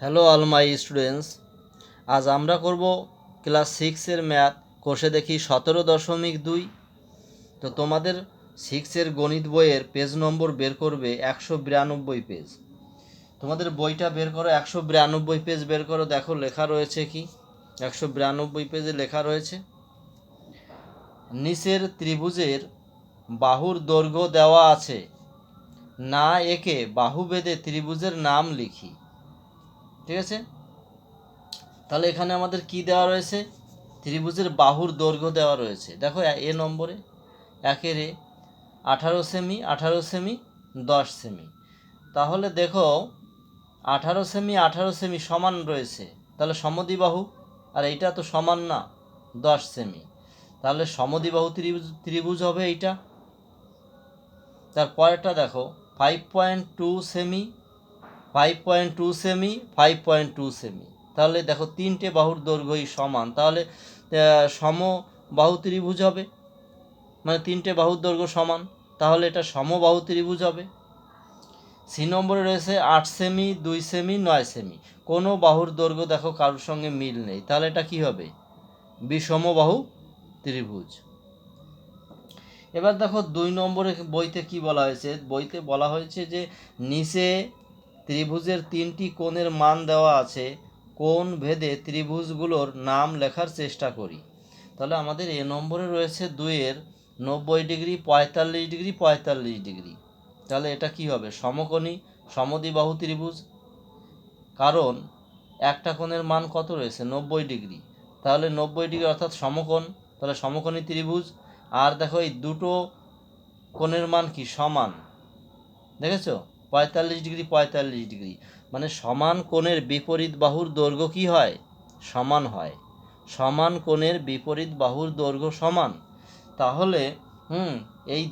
Hello all my students আজ আমরা করব ক্লাস সিক্সের ম্যাথ কোষে দেখি সতেরো দশমিক দুই। তো তোমাদের সিক্সের গণিত বইয়ের পেজ নম্বর বের করবে একশো বিরানব্বই পেজ তোমাদের বইটা বের করো, একশো বিরানব্বই পেজ বের করো। দেখো লেখা রয়েছে কি? একশো বিরানব্বই পেজে লেখা রয়েছে, নিচের ত্রিভুজের বাহুর দৈর্ঘ্য দেওয়া আছে। না একে বাহু বেঁধে ত্রিভুজের নাম লিখি। ঠিক আছে? তাহলে এখানে আমাদের কি দেওয়া রয়েছে? ত্রিভুজের বাহুর দৈর্ঘ্য দেওয়া রয়েছে। দেখো, এ- নম্বরে, একের এ, আঠারো সেমি আঠারো সেমি, দশ সেমি। তাহলে দেখো, আঠারো সেমি আঠারো সেমি সমান রয়েছে। তাহলে সমদ্বিবাহু, আর এইটা তো সমান না, দশ সেমি। তাহলে সমদ্বিবাহু ত্রিভুজ ত্রিভুজ হবে এইটা। তারপরেরটা দেখো ফাইভ পয়েন্ট টু সেমি ফাইভ পয়েন্ট টু সেমি ফাইভ পয়েন্ট টু সেমি তাহলে দেখো তিনটে বাহুর দৈর্ঘ্যই সমান। তাহলে আহ, সমবাহু ত্রিভুজ হবে। মানে তিনটে বাহুর দৈর্ঘ্য সমান। তাহলে এটা সমবাহু ত্রিভুজ হবে। সি নম্বরে রয়েছে আট সেমি দুই সেমি নয় সেমি কোনো বাহুর দৈর্ঘ্য দেখো কারোর সঙ্গে মিল নেই। তাহলে এটা কি হবে? বিষমবাহু ত্রিভুজ। এবার দেখো দুই নম্বরে বইতে কি বলা হয়েছে? বইতে বলা হয়েছে যে নিচে ত্রিভুজের তিনটি কোণের মান দেওয়া আছে। কোণ ভেদে ত্রিভুজগুলোর নাম লেখার চেষ্টা করি। তাহলে আমাদের এ নম্বরে রয়েছে দুইয়ের নব্বই ডিগ্রি, পঁয়তাল্লিশ ডিগ্রি পঁয়তাল্লিশ ডিগ্রি। তাহলে এটা কি হবে? সমকোণী, সমদ্বিবাহু ত্রিভুজ। কারণ একটা কোণের মান কত রয়েছে? নব্বই ডিগ্রি। তাহলে নব্বই ডিগ্রি অর্থাৎ সমকোণ। তাহলে সমকোণী ত্রিভুজ। আর দেখো এই দুটো কোণের মান কি? সমান। দেখেছ? পঁয়তাল্লিশ ডিগ্রি পঁয়তাল্লিশ ডিগ্রি। মানে সমান কোণের বিপরীত বাহুর দৈর্ঘ্য কি হয়? সমান হয়। সমান কোণের বিপরীত বাহুর দৈর্ঘ্য সমান। তাহলে, হুম, এই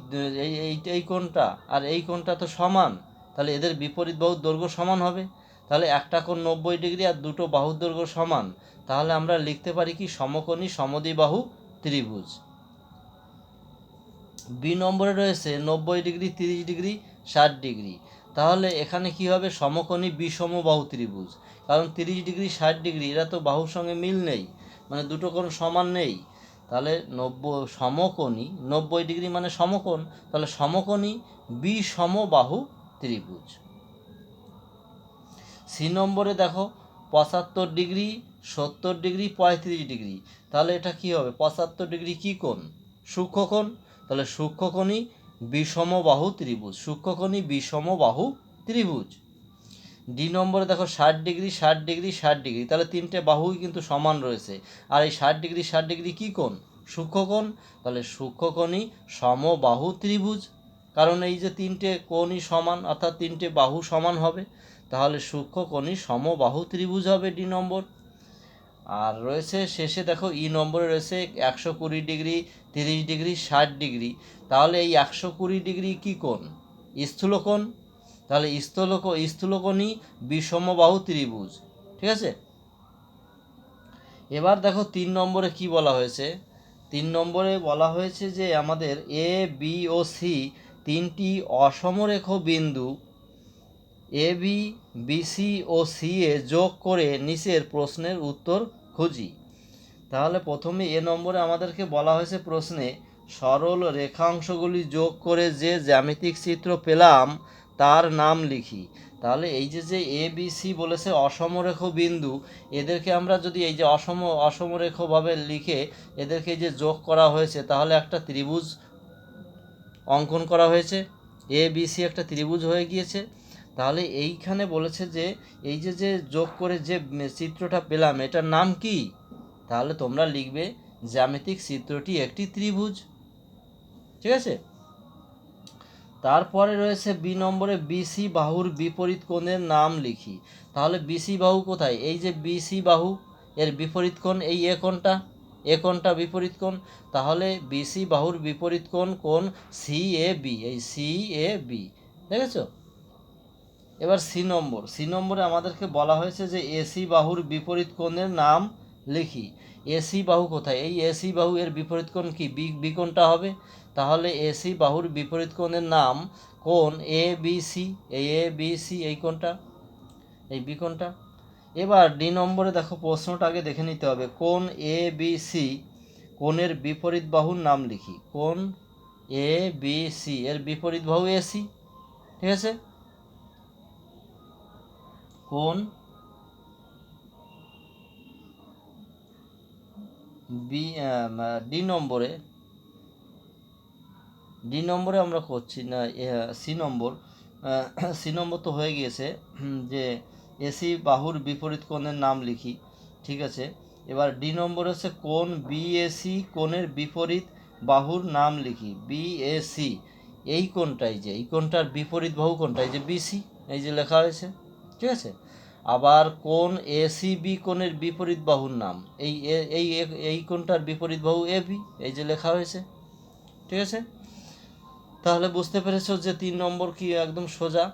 এই কোণটা আর এই কোণটা তো সমান। তাহলে এদের বিপরীত বাহুর দৈর্ঘ্য সমান হবে। তাহলে একটা কোণ নব্বই ডিগ্রি আর দুটো বাহুর দৈর্ঘ্য সমান। তাহলে আমরা লিখতে পারি কি? সমকোণী সমদ্বিবাহু ত্রিভুজ। বি নম্বরে রয়েছে নব্বই ডিগ্রি, তিরিশ ডিগ্রি, ষাট ডিগ্রি। তাহলে এখানে কি হবে? সমকোণী বিষম বাহু ত্রিভুজ। কারণ তিরিশ ডিগ্রি, ষাট ডিগ্রি, এরা তো বাহুর সঙ্গে মিল নেই। মানে দুটো কোণ সমান নেই। তাহলে নব্বই সমকোণী, নব্বই ডিগ্রি মানে সমকোণ। তাহলে সমকোণী বিষম বাহু ত্রিভুজ। সি নম্বরে দেখো, পঁচাত্তর ডিগ্রি, সত্তর ডিগ্রি, পঁয়ত্রিশ ডিগ্রি। তাহলে এটা কি হবে? পঁচাত্তর ডিগ্রি কী কোণ? সূক্ষ্মকোণ তাহলে সূক্ষ্মকোণী বিষমবাহু ত্রিভুজ, সূক্ষ্মকোণী বিষমবাহু ত্রিভুজ। ডি নম্বরে দেখো ষাট ডিগ্রি ষাট ডিগ্রি ষাট ডিগ্রি। তাহলে তিনটে বাহুই কিন্তু সমান রয়েছে। আর এই ষাট ডিগ্রি ষাট ডিগ্রি কী কোণ? সূক্ষ্মকোণ। তাহলে সূক্ষ্মকোণী সমবাহু ত্রিভুজ। কারণ এই যে তিনটে কোণই সমান, অর্থাৎ তিনটে বাহু সমান হবে, তাহলে সূক্ষ্মকোণী সমবাহু ত্রিভুজ হবে ডি নম্বর। আর রয়েছে শেষে দেখো ই নম্বরে রয়েছে একশো কুড়ি ডিগ্রি, তিরিশ ডিগ্রি, ষাট ডিগ্রি। তাহলে এই একশো কুড়ি ডিগ্রি কী কোণ? স্থূলকোণ। তাহলে স্থূলক, স্থূলকোণই বিষমবাহু ত্রিভুজ, ঠিক আছে? এবার দেখো তিন নম্বরে কি বলা হয়েছে? তিন নম্বরে বলা হয়েছে যে আমাদের এ বি ও সি তিনটি অসমরেখ বিন্দু এ বি বিসি ও সি এ যোগ করে নিচের প্রশ্নের উত্তর খুঁজি। তাহলে প্রথমে এ নম্বরে আমাদেরকে বলা হয়েছে প্রশ্নে, সরল রেখাংশগুলি যোগ করে যে জ্যামিতিক চিত্র পেলাম, তার নাম লিখি। তাহলে এই যে যে এ বি সি বলেছে অসমরেখ বিন্দু, এদেরকে আমরা যদি এই যে অসম, অসমরেখভাবে লিখে এদেরকে যে যোগ করা হয়েছে, তাহলে একটা ত্রিভুজ অঙ্কন করা হয়েছে। এ বি সি একটা ত্রিভুজ হয়ে গিয়েছে। তাহলে এইখানে বলেছে যে, এই যে যে যোগ করে যে চিত্রটা পেলাম, এটার নাম কি? তাহলে তোমরা লিখবে, জ্যামিতিক চিত্রটি একটি ত্রিভুজ। ঠিক আছে? তারপরে রয়েছে বি নম্বরে, বিসি বাহুর বিপরীত কোণের নাম লিখি। তাহলে বিসি বাহু কোথায়? এই যে বিসি বাহু, এর বিপরীত কোণ এই এ কোণটা এ কোণটা বিপরীত কোণ। তাহলে বিসি বাহুর বিপরীত কোণ কোণ সি এ বি, এই সি এ বি। দেখেছ? এবার সি নম্বর। সি নম্বরে আমাদেরকে বলা হয়েছে যে এসি বাহুর বিপরীত কোণের নাম লিখি। এসি বাহু কোথায়? এই এসি বাহু এর বিপরীত কোণ কি? বি বি কোণটা হবে? তাহলে এসি বাহুর বিপরীত কোণের নাম কোণ এ, বি, সি। এই এ, বি, সি, এই কোণটা? এই বি কোণটা? এবার ডি নম্বরে দেখো, প্রশ্নটা আগে দেখে নিতে হবে। কোন এ, বি, সি কোণের বিপরীত বাহুর নাম লিখি। কোন এ, বি, সি এর বিপরীত বাহু এসি ঠিক আছে? কোন? বি ডি নম্বরে। ডি নম্বরে আমরা করছি না সি নম্বর। সি নম্বর তো হয়ে গিয়েছে যে এসি বাহুর বিপরীত কোণের নাম লিখি, ঠিক আছে? এবার ডি নম্বর হচ্ছে কোন বিএসি কোণের বিপরীত বাহুর নাম লিখি বিএসি এই কোণটাই যে, এই কোণটার বিপরীত বাহু কোনটা এই যে বিসি এই যে লেখা হয়েছে। ঠিক আছে? আবার কোন এসিবি কোণের বিপরীত বাহুর নাম? এই এ- এই এ- এই কোণটার বিপরীত বাহু এবি এই যে লেখা হয়েছে। ঠিক আছে? তাহলে বুঝতে পেরেছ যে তিন নম্বর কি একদম সোজা?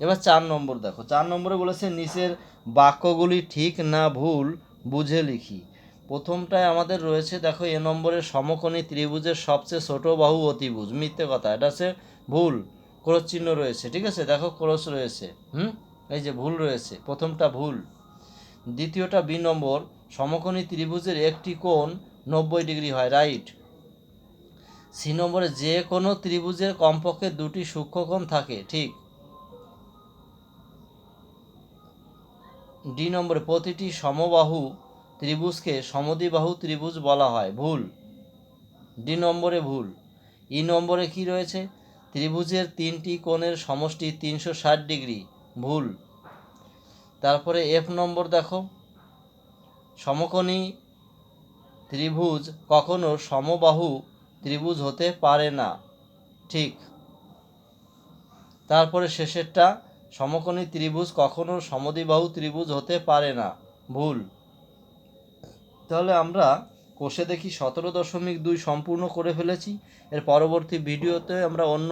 এবার চার নম্বর দেখো। চার নম্বরে বলেছে, নিচের বাক্যগুলি ঠিক না ভুল, বুঝে লিখি। প্রথমটায় আমাদের রয়েছে, দেখো, এ নম্বরের সমকোণী ত্রিভুজের সবচেয়ে ছোট বাহু অতিভুজ। মিথ্যে কথা, এটা হচ্ছে ভুল। ক্রোশ চিহ্ন রয়েছে, ঠিক আছে? দেখো ক্রোশ রয়েছে, হুম? এই যে ভুল রয়েছে, প্রথমটা ভুল। দ্বিতীয়টা বি নম্বর, সমকোণী ত্রিভুজের একটি কোণ নব্বই ডিগ্রি হয়, রাইট? সি নম্বরে যে কোনো ত্রিভুজের কমপক্ষে দুটি সূক্ষ্মকোণ থাকে, ঠিক? ডি নম্বরে প্রতিটি সমবাহু ত্রিভুজকে সমদিবাহু ত্রিভুজ বলা হয়, ভুল। ডি নম্বরে ভুল। ই নম্বরে কি রয়েছে? ত্রিভুজের তিনটি কোণের সমষ্টি তিনশো ষাট ডিগ্রি, ভুল। তারপরে এফ নম্বর দেখো। সমকোণী ত্রিভুজ কখনো সমবাহু ত্রিভুজ হতে পারে না। ঠিক। তারপরে শেষেরটা, সমকোণী ত্রিভুজ কখনো সমদ্বিবাহু ত্রিভুজ হতে পারে না, ভুল। তাহলে আমরা কোষে দেখি সতেরো দশমিক দুই সম্পূর্ণ করে ফেলেছি। এর পরবর্তী ভিডিওতে আমরা অন্য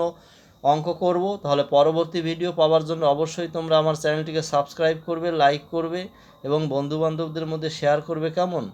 অঙ্ক করব। তাহলে পরবর্তী ভিডিও পাওয়ার জন্য অবশ্যই তোমরা আমার চ্যানেলটিকে সাবস্ক্রাইব করবে, লাইক করবে এবং বন্ধুবান্ধবদের মধ্যে শেয়ার করবে কেমন?